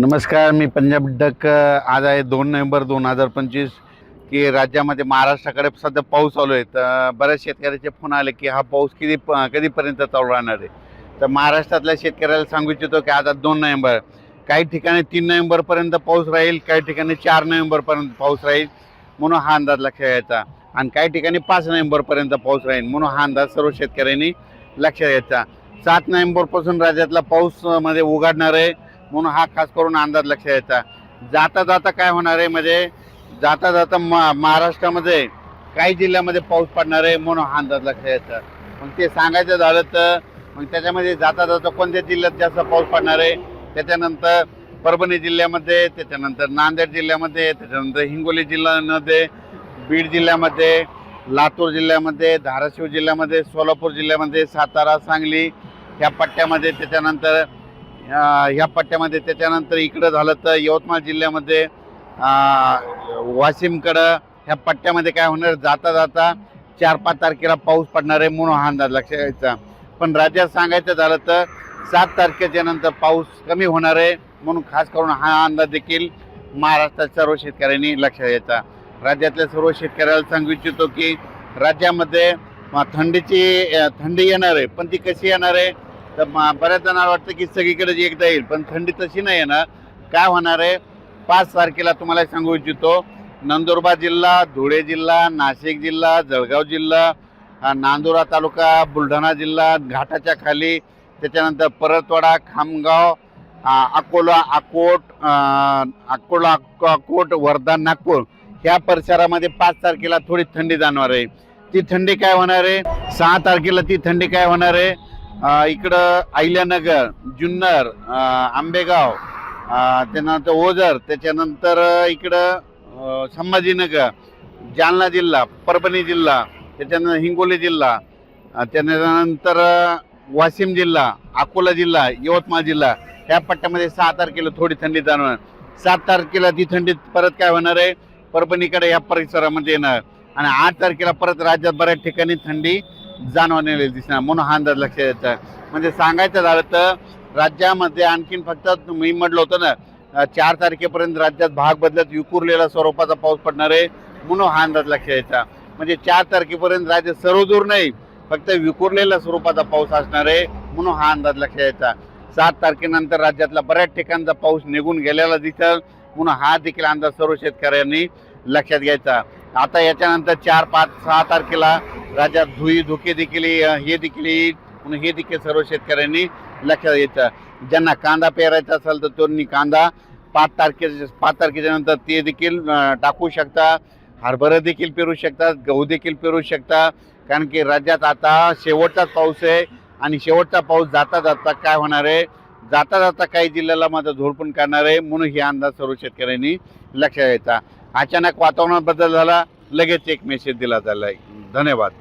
नमस्कार मी पंजाब डक आज आहे दोन नोव्हेंबर दोन हजार पंचवीस की राज्यामध्ये महाराष्ट्राकडे सध्या पाऊस चालू आहे. तर बऱ्याच शेतकऱ्याचे फोन आले की हा पाऊस किती प- कधीपर्यंत चालू राहणार आहे? तर महाराष्ट्रातल्या शेतकऱ्याला सांगू इच्छितो की आता दोन नोव्हेंबर. काही ठिकाणी तीन नोव्हेंबरपर्यंत पाऊस राहील काही ठिकाणी चार नोव्हेंबरपर्यंत पाऊस राहील म्हणून हा अंदाज लक्षात घ्यायचा आणि काही ठिकाणी पाच नोव्हेंबरपर्यंत पाऊस राहील म्हणून हा अंदाज सर्व शेतकऱ्यांनी लक्षात घ्यायचा सात नोव्हेंबरपासून राज्यातला पाऊसमध्ये उघडणार आहे. म्हणून हा खास करून अंदाज लक्षात द्यायचा. जाता जाता काय होणार आहे? म्हणजे जाता जाता मा महाराष्ट्रामध्ये काही जिल्ह्यामध्ये पाऊस पडणार आहे म्हणून हा अंदाज लक्षात द्यायचा. मग ते सांगायचं झालं तर मग त्याच्यामध्ये जाता जाता कोणत्या जिल्ह्यात जास्त पाऊस पडणार आहे? त्याच्यानंतर परभणी जिल्ह्यामध्ये त्याच्यानंतर नांदेड जिल्ह्यामध्ये त्याच्यानंतर हिंगोली जिल्ह्यामध्ये बीड जिल्ह्यामध्ये लातूर जिल्ह्यामध्ये धाराशिव जिल्ह्यामध्ये सोलापूर जिल्ह्यामध्ये सातारा सांगली ह्या पट्ट्यामध्ये त्याच्यानंतर ह्या पट्ट्यामध्ये त्याच्यानंतर इकडं झालं तर यवतमाळ जिल्ह्यामध्ये वाशिमकडं ह्या पट्ट्यामध्ये काय होणार? जाता जाता चार पाच तारखेला पाऊस पडणार आहे म्हणून हा अंदाज लक्षात घ्यायचा पण राज्यात सांगायचं झालं तर सात तारखेच्या नंतर पाऊस कमी होणार आहे म्हणून खास करून हा अंदाज देखील महाराष्ट्रात सर्व शेतकऱ्यांनी लक्षात घ्यायचा राज्यातल्या सर्व शेतकऱ्याला सांगू इच्छितो की राज्यामध्ये थंडीची थंडी येणार आहे पण ती कशी येणार आहे? तर बऱ्याच जणांना वाटतं की सगळीकडे जी एकदा येईल पण थंडी तशी नाही येणार काय होणार आहे? पाच तारखेला तुम्हाला सांगू इच्छितो नंदुरबार जिल्हा धुळे जिल्हा नाशिक जिल्हा जळगाव जिल्हा नांदुरा तालुका बुलढाणा जिल्हा घाटाच्या खाली त्याच्यानंतर परतवाडा खामगाव अकोला अकोट अकोला अकोट वर्धा नागपूर ह्या परिसरामध्ये पाच तारखेला थोडी थंडी जाणवार आहे. ती थंडी काय होणार आहे? सहा तारखेला ती थंडी काय होणार आहे? इकडं अहिल्यानगर जुन्नर आंबेगाव त्यानंतर ओझर त्याच्यानंतर इकडं संभाजीनगर जालना जिल्हा परभणी जिल्हा त्याच्यानंतर हिंगोली जिल्हा त्यानंतर वाशिम जिल्हा अकोला जिल्हा यवतमाळ जिल्हा. ह्या पट्ट्यामध्ये सहा तारखेला थोडी थंडी जाणवणार. सात तारखेला ती थंडी परत काय होणार आहे? परभणीकडे या परिसरामध्ये येणार. आणि आठ तारखेला परत राज्यात बऱ्याच ठिकाणी थंडी जाणवलेली दिसणार म्हणून हा अंदाज लक्षात येतं म्हणजे सांगायचं झालं तर राज्यामध्ये आणखीन फक्त मी म्हटलं होतं ना चार तारखेपर्यंत राज्यात भाग बदलत विखुरलेला स्वरूपाचा पाऊस पडणार आहे म्हणून हा अंदाज लक्षात यायचा म्हणजे चार तारखेपर्यंत राज्य सर्वदूर नाही फक्त विखुरलेल्या स्वरूपाचा पाऊस असणार आहे म्हणून हा अंदाज लक्षात यायचा सात तारखेनंतर राज्यातला बऱ्याच ठिकाणचा पाऊस निघून गेलेला दिसेल. म्हणून हा देखील अंदाज सर्व शेतकऱ्यांनी लक्षात घ्यायचा. आता याच्यानंतर चार पाच सहा तारखेला राज्यात धुई धुके देखील हे देखील येईल. हे देखील सर्व शेतकऱ्यांनी लक्षात घ्यायचं. ज्यांना कांदा पेरायचा असेल तर त्यांनी कांदा पाच तारखे पाच तारखेच्या नंतर ते देखील टाकू शकता. हरभरा देखील पेरू शकतात गहू देखील पेरू शकता. कारण की राज्यात आता शेवटचाच पाऊस आहे आणि शेवटचा पाऊस जाता जाता काय होणार आहे? जाता जाता काही जिल्ह्याला माझा झोडपून काढणार आहे म्हणून हे अंदाज सर्व शेतकऱ्यांनी लक्षात घ्यायचा. अचानक वातावरणात बदल झाला लगेच एक मेसेज दिला झाला आहे धन्यवाद.